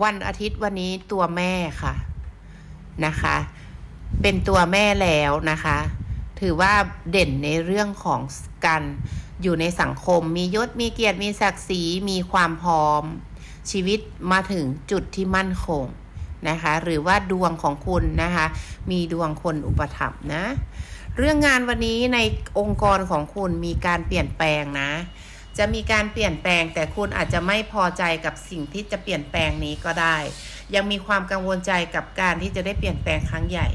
วันอาทิตย์วันนี้ตัวแม่ค่ะนะคะ เป็นตัวแม่แล้วนะคะ ถือว่าเด่นในเรื่องของการอยู่ในสังคม มียศมีเกียรติมีศักดิ์ศรีมีความพร้อม ชีวิตมาถึงจุดที่มั่นคงนะคะ หรือว่าดวงของคุณนะคะ มีดวงคนอุปถัมภ์นะ เรื่องงานวันนี้ในองค์กรของคุณมีการเปลี่ยนแปลงนะ จะมีการเปลี่ยนแปลง แต่คุณอาจจะไม่พอใจกับสิ่งที่จะเปลี่ยนแปลงนี้ก็ได้ ยังมีความกังวลใจกับการที่จะได้เปลี่ยนแปลงครั้งใหญ่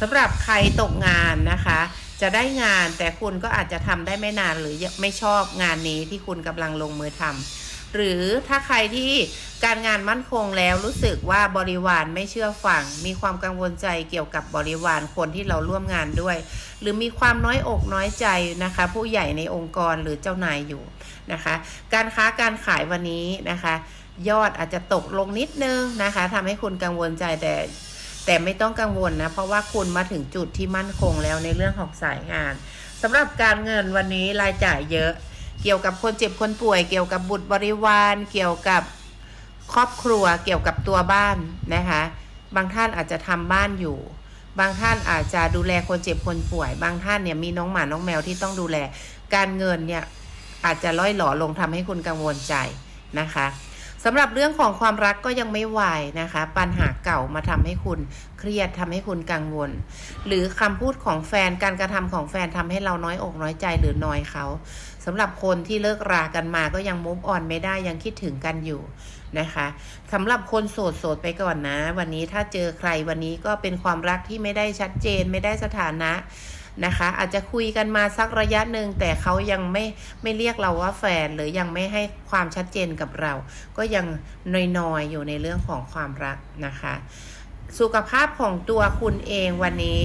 สำหรับใครตกงานนะคะ จะได้งานแต่คุณก็อาจจะทำได้ไม่นานหรือไม่ชอบงานนี้ที่คุณกำลังลงมือทำ หรือถ้าใครที่การงานมั่นคงแล้วรู้สึกว่าบริวารไม่เชื่อฟัง มีความกังวลใจเกี่ยวกับบริวารคนที่เราร่วมงานด้วย หรือมีความน้อยอกน้อยใจนะคะ ผู้ใหญ่ในองค์กรหรือเจ้านายอยู่นะคะ การค้าการขายวันนี้นะคะ ยอดอาจจะตกลงนิดนึงนะคะทำให้คุณกังวลใจแต่แต่ไม่ต้องกังวลนะ เพราะว่าคุณมาถึงจุดที่มั่นคงแล้วในเรื่องของสายงานสำหรับการเงินวันนี้รายจ่ายเยอะ เกี่ยวกับคนเจ็บคนป่วย เกี่ยวกับบุตรบริวาร เกี่ยวกับครอบครัว เกี่ยวกับตัวบ้านนะคะ บางท่านอาจจะทำบ้านอยู่ บางท่านอาจจะดูแลคนเจ็บคนป่วย บางท่านเนี่ยมีน้องหมา น้องแมวที่ต้องดูแล การเงินเนี่ยอาจจะล่อยหล่อลงทำให้คุณกังวลใจนะคะ สำหรับเรื่องของความรักก็ยังไม่ไหวนะคะ ปัญหาเก่ามาทำให้คุณเครียดทำให้คุณกังวล หรือคำพูดของแฟนการกระทำของแฟนทำให้เราน้อยอกน้อยใจหรือน้อยเขาสำหรับคนที่เลิกรากันมาก็ยังมุฟออนไม่ได้ยังคิดถึงกันอยู่นะคะสำหรับคนโสดโสดไปก่อนนะ วันนี้ถ้าเจอใครวันนี้ก็เป็นความรักที่ไม่ได้ชัดเจนไม่ได้สถานะ นะคะ อาจจะคุยกันมาสักระยะหนึ่งแต่เขายังไม่ไม่เรียกเราว่าแฟนหรือยังไม่ให้ความชัดเจนกับเรา ก็ยังนอยๆอยู่ในเรื่องของความรักนะคะ สุขภาพของตัวคุณเองวันนี้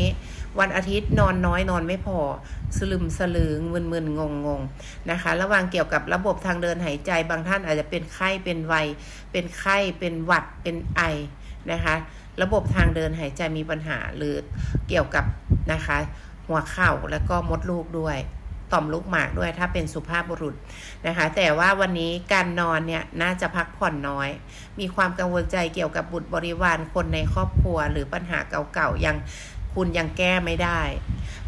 วันอาทิตย์นอนน้อยนอนไม่พอสลึมสลืงมึนมึนงงงงๆนะคะ ระหว่างเกี่ยวกับระบบทางเดินหายใจบางท่านอาจจะเป็นไข้เป็นไวเป็นไข้เป็นหวัดเป็นไอนะคะ ระบบทางเดินหายใจมีปัญหาหรือเกี่ยวกับนะคะ หัวเข่าแล้วก็มดลูกด้วย ต่อมลูกหมากด้วยถ้าเป็นสุภาพบุรุษนะคะ แต่ว่าวันนี้การนอนเนี่ยน่าจะพักผ่อนน้อย มีความกังวลใจเกี่ยวกับบุตรบริวารคนในครอบครัว หรือปัญหาเก่าๆยัง คุณยังแก้ไม่ได้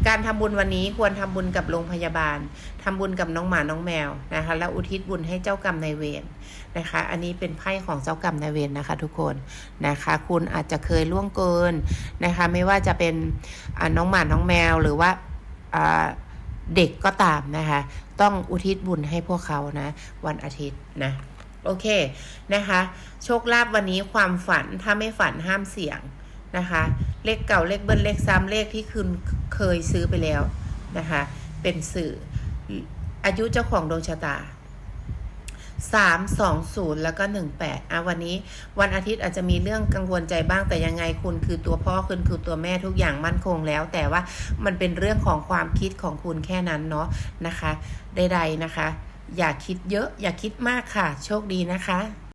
การทำบุญวันนี้ควรทำบุญกับโรงพยาบาลทำบุญกับน้องหมาน้องแมวนะคะแล้วอุทิศบุญให้เจ้ากรรมนายเวรนะคะ อันนี้เป็นไพ่ของเจ้ากรรมนายเวรนะคะ ทุกคนนะคะ คุณอาจจะเคยล่วงเกินนะคะ ไม่ว่าจะเป็นน้องหมาน้องแมวหรือว่าอ่าเด็กก็ตามนะคะ ต้องอุทิศบุญให้พวกเขานะ วันอาทิตย์นะโอเคนะคะ โชคลาภวันนี้ความฝันถ้าไม่ฝันห้ามเสี่ยง นะคะ เลขเก่าเลขเบิ้ลเลขซ้ำเลขที่คุณเคยซื้อไปแล้วนะคะ เป็นสื่ออายุเจ้าของดวงชะตาสามสองศูนย์แล้วก็หนึ่งแปดอะวันนี้วันอาทิตย์อาจจะมีเรื่องกังวลใจบ้างแต่ยังไงคุณคือตัวพ่อคุณคือตัวแม่ทุกอย่างมั่นคงแล้ว แต่ว่ามันเป็นเรื่องของความคิดของคุณแค่นั้นเนาะนะคะใดๆนะคะ อย่าคิดเยอะอย่าคิดมากค่ะ โชคดีนะคะ